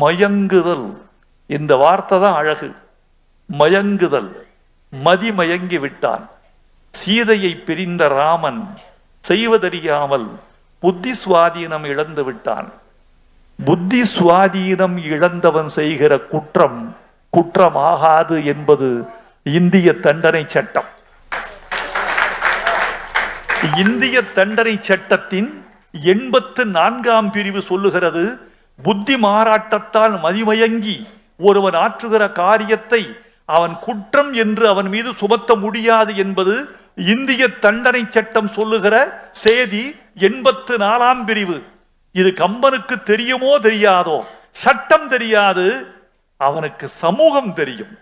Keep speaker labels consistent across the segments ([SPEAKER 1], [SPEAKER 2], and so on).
[SPEAKER 1] மயங்குதல். இந்த வார்த்தை தான் அழகு. மயங்குதல். மதிமயங்கி விட்டான். சீதையை பிரிந்த ராமன் செய்வதறியாமல் புத்தி சுவாதீனம் இழந்து விட்டான். புத்தி சுவாதீனம் இழந்தவன் செய்கிற குற்றம் குற்றமாகாது என்பது இந்திய தண்டனை சட்டம். இந்திய தண்டனை சட்டத்தின் எண்பத்து நான்காம் பிரிவு சொல்லுகிறது புத்தி மாறாட்டத்தால் மதிமயங்கி ஒருவன் ஆற்றுகிற காரியத்தை அவன் குற்றம் என்று அவன் மீது சுமத்த முடியாது என்பது இந்திய தண்டனை சட்டம் சொல்லுகிற செய்தி எண்பத்து நாலாம் பிரிவு. இது கம்பனுக்கு தெரியுமோ தெரியாதோ? சட்டம் தெரியாது. அவனுக்கு சமூகம் தெரியும்.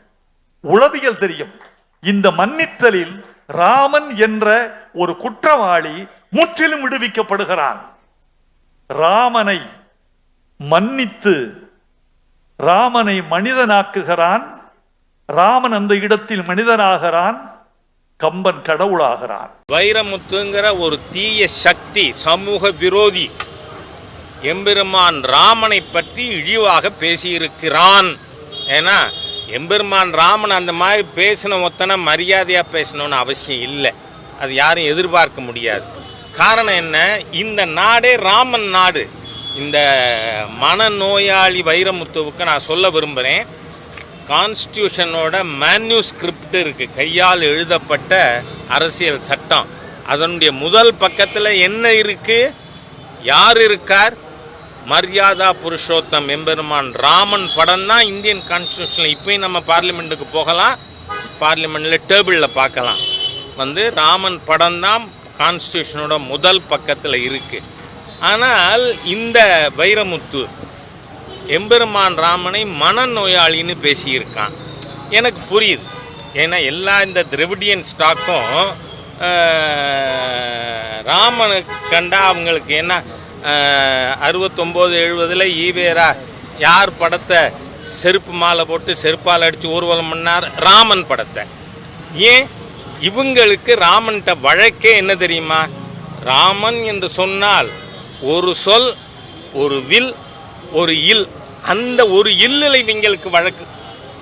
[SPEAKER 1] உளவியல் தெரியும். இந்த மன்னித்தலில் ராமன் என்ற ஒரு குற்றவாளி முற்றிலும் விடுவிக்கப்படுகிறான். ராமனை மன்னித்து ராமனை மனிதனாக்குகிறான் ராமன் அந்த இடத்தில் மனிதனாகிறான் கம்பன் கடவுளாகிறான்.
[SPEAKER 2] வைரமுத்துங்கிற ஒரு தீய சக்தி சமூக விரோதி எம்பெருமான் ராமனை பற்றி இழிவாக பேசியிருக்கிறான். ஏன்னா எம்பெருமான் ராமன் அந்த மாதிரி பேசின ஒத்தனை மரியாதையாக பேசணும்னு அவசியம் இல்லை. அது யாரும் எதிர்பார்க்க முடியாது. காரணம் என்ன? இந்த நாடே ராமன் நாடு. இந்த மனநோயாளி வைரமுத்துவுக்கு நான் சொல்ல விரும்புகிறேன் கான்ஸ்டியூஷனோட மேன்யூஸ்கிரிப்ட் இருக்குது கையால் எழுதப்பட்ட அரசியல் சட்டம். அதனுடைய முதல் பக்கத்தில் என்ன இருக்குது யார் இருக்கார்? மரியாதா புருஷோத்தம் எம்பெருமான் ராமன் படம் தான் இந்தியன் கான்ஸ்டியூஷனில் இப்பயும் நம்ம பார்லிமெண்ட்டுக்கு போகலாம். பார்லிமெண்ட்டில் டேபிளில் பார்க்கலாம். வந்து ராமன் படம் தான் கான்ஸ்டியூஷனோட முதல் பக்கத்தில் இருக்குது ஆனால் இந்த வைரமுத்து எம்பெருமான் ராமனை மனநோயாளின்னு பேசியிருக்கான். எனக்கு புரியுது. ஏன்னா எல்லா இந்த திரவிடியன் ஸ்டாக்கும் ராமனுக்கு கண்டா அவங்களுக்கு என்ன அறுபத்தொம்போது எழுபதில் ஈவேரா யார் படத்தை செருப்பு மாலை போட்டு செருப்பால் அடித்து ஊர்வலம் பண்ணார்? ராமன் படத்தை. ஏன்? இவங்களுக்கு ராமன்கிட்ட வழக்கே என்ன தெரியுமா? ராமன் என்று சொன்னால் ஒரு சொல் ஒரு வில் ஒரு இல். அந்த ஒரு இல்லில் இவங்களுக்கு வழக்கு.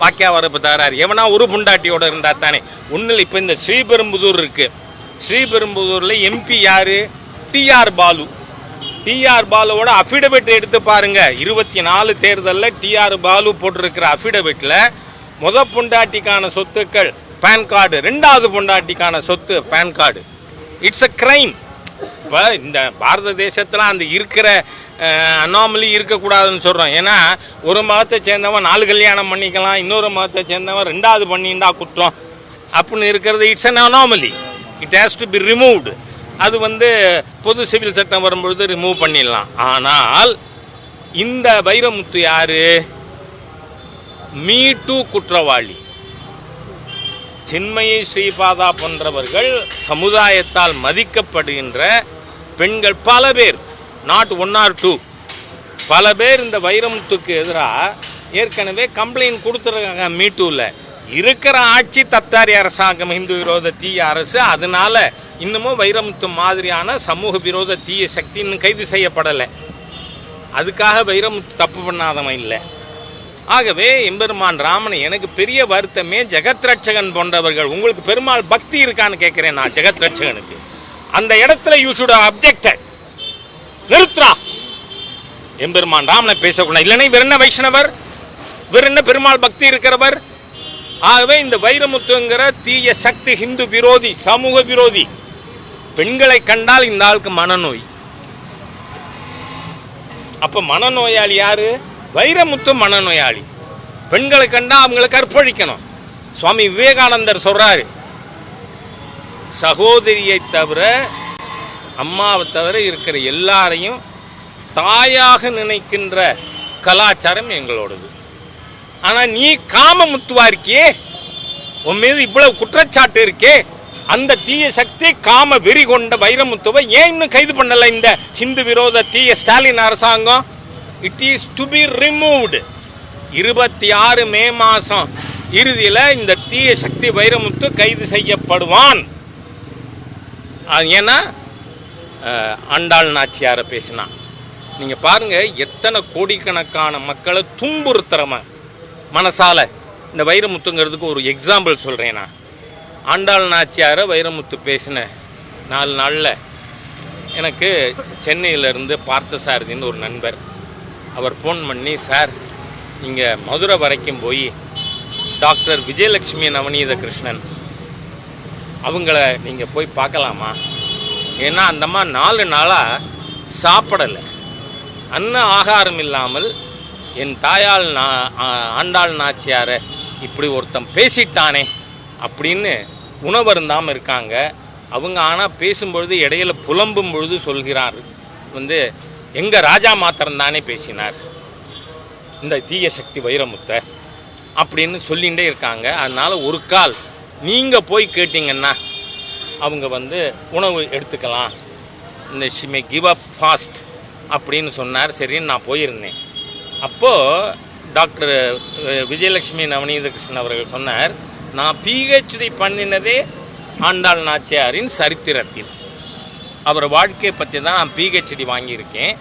[SPEAKER 2] வாக்கியா வரப்பு தகராறு எவனா ஒரு புண்டாட்டியோட இருந்தா தானே. ஒன்றில் இப்போ இந்த ஸ்ரீபெரும்புதூர் இருக்கு. ஸ்ரீபெரும்புதூரில் எம்பி யாரு? டிஆர் பாலு. டிஆர் பாலுவோட அஃபிடவிட் எடுத்து பாருங்க. இருபத்தி நாலு தேர்தலில் டிஆர் பாலு போட்டிருக்கிற அஃபிடவிட்டில் முத பொண்டாட்டிக்கான சொத்துக்கள் பேன் கார்டு ரெண்டாவது பொண்டாட்டிக்கான சொத்து PAN card it's a crime இப்போ இந்த பாரத தேசத்தில் அந்த இருக்கிற அனாமலி இருக்கக்கூடாதுன்னு சொல்கிறோம் ஏன்னா ஒரு மதத்தை சேர்ந்தவன் நாலு கல்யாணம் பண்ணிக்கலாம் இன்னொரு மதத்தை சேர்ந்தவன் ரெண்டாவது பண்ணிண்டா குற்றம். அப்படின்னு இருக்கிறது it's an anomaly it has to be removed அது வந்து பொது சிவில் சட்டம் வரும்பொழுது ரிமூவ் பண்ணிடலாம். ஆனால் இந்த வைரமுத்து யாரு? மீ டூ குற்றவாளி. சின்மயை ஸ்ரீபாதா போன்றவர்கள் சமுதாயத்தால் மதிக்கப்படுகின்ற பெண்கள் பல பேர் நாட் ஒன் ஆர் டூ பல பேர் இந்த வைரமுத்துக்கு எதிராக ஏற்கனவே கம்ப்ளைண்ட் கொடுத்துருக்காங்க மீட்டூவில் இருக்கிற ஆட்சி தத்தாரி அரசாங்கம் இந்து விரோத தீய அரசு அதனால இன்னமும் வைரமுத்து மாதிரியான சமூக விரோத தீய சக்தி இன்னும் கைது செய்யப்படலை. அதுக்காக வைரமுத்து தப்பு பண்ணாதவன் இல்லை. ஆகவே எம்பெருமான் ராமன் எனக்கு பெரிய வருத்தமே ஜெகத் ரட்சகன் போன்றவர்கள் உங்களுக்கு பெருமாள் பக்தி இருக்கான்னு கேட்குறேன் நான் ஜெகத் ரட்சகனுக்கு. அந்த இடத்துல யூ ஷுட் அப்ஜெக்டட் நிறுத்துறா. எம்பெருமான் ராமனை பேசக்கூடாது இல்லைன்னா இவர் என்ன வைஷ்ணவர்? இவர் என்ன பெருமாள் பக்தி இருக்கிறவர்? ஆகவே இந்த வைரமுத்துங்கிற தீய சக்தி ஹிந்து விரோதி சமூக விரோதி பெண்களை கண்டால் இந்த ஆளுக்கு மனநோய். அப்ப மனநோயாளி யாரு? வைரமுத்து மனநோயாளி. பெண்களை கண்டா அவங்களை கற்பழிக்கணும். சுவாமி விவேகானந்தர் சொல்றாரு சகோதரியை தவிர அம்மாவை தவிர இருக்கிற எல்லாரையும் தாயாக நினைக்கின்ற கலாச்சாரம் எங்களோடது. ஆனால் நீ காம முத்துவா இருக்கியே? உன் மீது இவ்வளவு குற்றச்சாட்டு இருக்கே? அந்த தீய சக்தி காம வெறி கொண்ட வைரமுத்துவை ஏன் இன்னும் கைது பண்ணல இந்த ஹிந்து விரோத தீய ஸ்டாலின் அரசாங்கம்? It is to be removed இருபத்தி ஆறு மே மாதம் இறுதியில் இந்த தீய சக்தி வைரமுத்து கைது செய்யப்படுவான். அது ஏன்னா ஆண்டாள் நாச்சியாரை பேசினா. நீங்கள் பாருங்க எத்தனை கோடிக்கணக்கான மக்களை துன்புறுத்துறம மனசால. இந்த வைரமுத்துங்கிறதுக்கு ஒரு எக்ஸாம்பிள் சொல்கிறேன் நான். ஆண்டாள் நாச்சியாரை வைரமுத்து பேசின நாலு நாளில் எனக்கு சென்னையிலேருந்து பார்த்தசாரதின்னு ஒரு நண்பர் அவர் ஃபோன் பண்ணி சார் இங்கே மதுரை வரைக்கும் போய் டாக்டர் விஜயலட்சுமி நவநீத கிருஷ்ணன் அவங்கள நீங்கள் போய் பார்க்கலாமா? ஏன்னா அந்தம்மா நாலு நாளாக சாப்பிடலை. அன்ன ஆகாரம் இல்லாமல் என் தாயால் நா ஆண்டாள் நாச்சியாரை இப்படி ஒருத்தன் பேசிட்டானே அப்படின்னு உணவருந்தாமல் இருக்காங்க. அவங்க ஆனால் பேசும்பொழுது இடையில புலம்பும் பொழுது சொல்கிறார். வந்து எங்கள் ராஜா மாத்திரம் தானே பேசினார். இந்த தீய சக்தி வைரமுத்தை அப்படின்னு சொல்லிகிட்டே இருக்காங்க. அதனால் ஒரு கால் நீங்கள் போய் கேட்டிங்கன்னா அவங்க வந்து உணவு எடுத்துக்கலாம். இந்த ஷிமே கிவ் அப் ஃபாஸ்ட் அப்படின்னு சொன்னார். சரின்னு நான் போயிருந்தேன். அப்போது டாக்டர் விஜயலட்சுமி நவநீத கிருஷ்ணன் அவர்கள் சொன்னார் நான் பிஹெச்டி பண்ணினதே ஆண்டாள் நாச்சியாரின் சரித்திரத்தில். அவர் வாழ்க்கையை பற்றி தான் நான் பிஹெச்டி வாங்கியிருக்கேன்.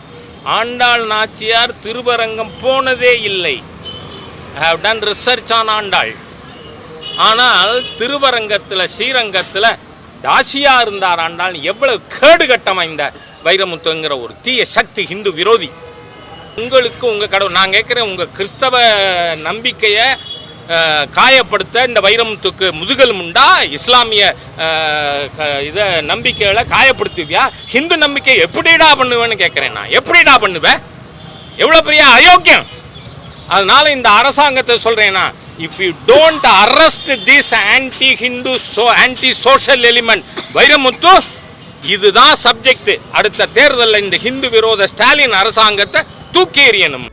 [SPEAKER 2] ஆண்டாள் நாச்சியார் திருவரங்கம் போனதே இல்லை. I have done research on Andal. ஆனால் திருவரங்கத்தில் ஸ்ரீரங்கத்தில் தாசியா இருந்தார் ஆண்டாள் எவ்வளவு கேடுகட்டம் இந்த வைரமுத்துங்கிற ஒரு தீய சக்தி ஹிந்து விரோதி. உங்களுக்கு உங்க கடவுள் நான் கேட்குறேன் உங்க கிறிஸ்தவ நம்பிக்கையை காயப்படுத்த இந்த வைரமுத்துக்கு முதுகல் முண்டா இஸ்லாமிய இதை இத நம்பிக்கைகளை காயப்படுத்துவியா? ஹிந்து நம்பிக்கை எப்படிடா பண்ணுவேன்னு கேட்குறேன் நான். எப்படிடா பண்ணுவேன் எவ்வளோ பெரிய அயோக்கியம். அதனால இந்த அரசாங்கத்தை சொல்றேன்னா if you don't arrest this anti Hindu so anti social element Vairamuthu இதுதான் சப்ஜெக்ட் அடுத்த தேர்தலில் இந்த ஹிந்து விரோத ஸ்டாலின் அரசாங்கத்தை தூக்கி எறியணும்.